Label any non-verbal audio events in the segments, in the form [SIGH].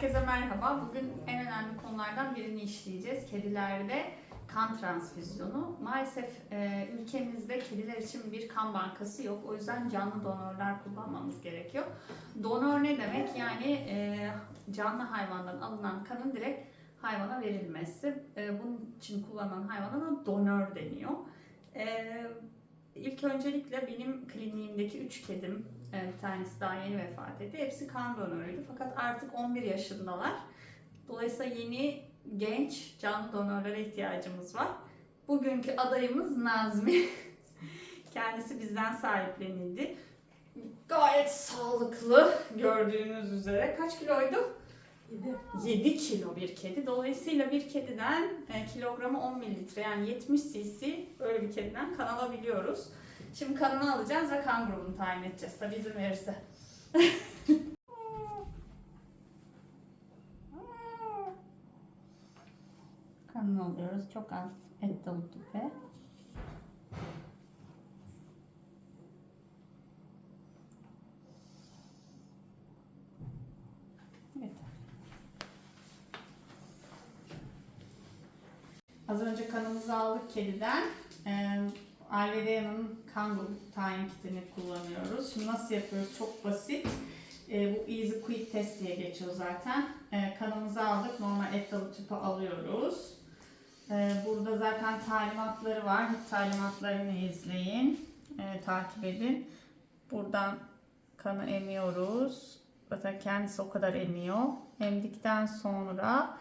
Herkese merhaba. Bugün en önemli konulardan birini işleyeceğiz. Kedilerde kan transfüzyonu. Maalesef e, ülkemizde kediler için bir kan bankası yok. O yüzden canlı donörler kullanmamız gerekiyor. Donör ne demek? Yani e, canlı hayvandan alınan kanın direkt hayvana verilmesi. E, bunun için kullanılan hayvana donör deniyor. E, ilk öncelikle benim kliniğimdeki 3 kedim, bir tanesi daha yeni vefat etti. Hepsi kan donörüydü fakat artık 11 yaşındalar. Dolayısıyla yeni genç canlı donörlere ihtiyacımız var. Bugünkü adayımız Nazmi. [LAUGHS] Kendisi bizden sahiplenildi. Gayet sağlıklı gördüğünüz üzere. Kaç kiloydu? 7 kilo bir kedi. Dolayısıyla bir kediden e, kilogramı 10 mililitre yani 70 cc böyle bir kediden kan alabiliyoruz. Şimdi kanını alacağız ve kan grubunu tayin edeceğiz. Tabii izin verirse. [LAUGHS] Kanını alıyoruz. Çok az et dolu tüpe. Az önce kanımızı aldık kediden. Ee, Alvedea'nın kan grubu tayin kitini kullanıyoruz. Şimdi nasıl yapıyoruz? Çok basit. Ee, bu Easy Quick Test diye geçiyor zaten. Ee, kanımızı aldık. Normal et dalı tüpü alıyoruz. Ee, burada zaten talimatları var. Talimatlarını izleyin. Ee, takip edin. Buradan kanı emiyoruz. Zaten kendisi o kadar emiyor. Emdikten sonra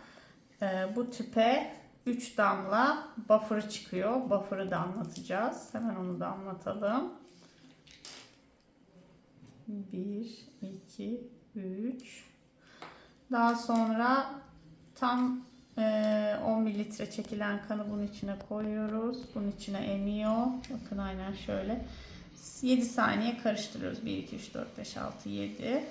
e, bu tüpe 3 damla buffer çıkıyor. Buffer'ı damlatacağız. Hemen onu damlatalım. 1, 2, 3. Daha sonra tam e, 10 mililitre çekilen kanı bunun içine koyuyoruz. Bunun içine emiyor. Bakın aynen şöyle. 7 saniye karıştırıyoruz. 1, 2, 3, 4, 5, 6, 7.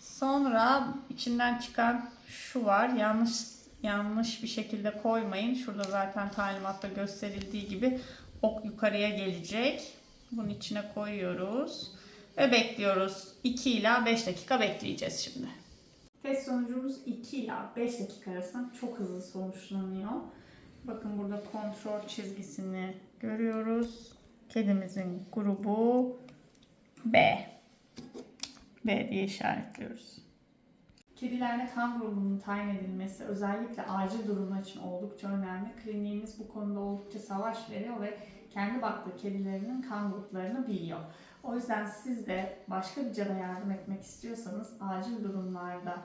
Sonra içinden çıkan şu var. Yanlış yanlış bir şekilde koymayın. Şurada zaten talimatta gösterildiği gibi ok yukarıya gelecek. Bunun içine koyuyoruz ve bekliyoruz. 2 ila 5 dakika bekleyeceğiz şimdi. Test sonucumuz 2 ila 5 dakika arasında çok hızlı sonuçlanıyor. Bakın burada kontrol çizgisini görüyoruz. Kedimizin grubu B. B diye işaretliyoruz. Kedilerde kan grubunun tayin edilmesi özellikle acil durumlar için oldukça önemli. Kliniğimiz bu konuda oldukça savaş veriyor ve kendi baktığı kedilerinin kan gruplarını biliyor. O yüzden siz de başka bir cada yardım etmek istiyorsanız acil durumlarda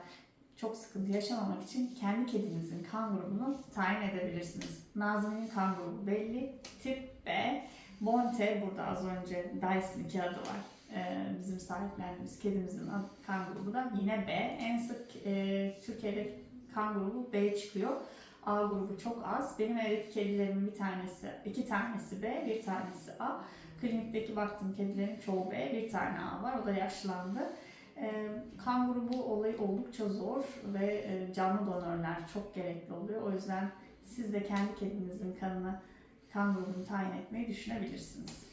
çok sıkıntı yaşamamak için kendi kedinizin kan grubunu tayin edebilirsiniz. Nazmi'nin kan grubu belli. Tip B. Bonte burada az önce Dyson iki adı var. Ee, bizim sahiplendiğimiz kedimizin kan grubu da yine B. En sık e, Türkiye'de kan grubu B çıkıyor. A grubu çok az. Benim evdeki kedilerimin bir tanesi, iki tanesi B, bir tanesi A. Klinikteki baktığım kedilerin çoğu B, bir tane A var. O da yaşlandı. Ee, kan grubu olayı oldukça zor ve e, canlı donörler çok gerekli oluyor. O yüzden siz de kendi kedinizin kanını, kan grubunu tayin etmeyi düşünebilirsiniz.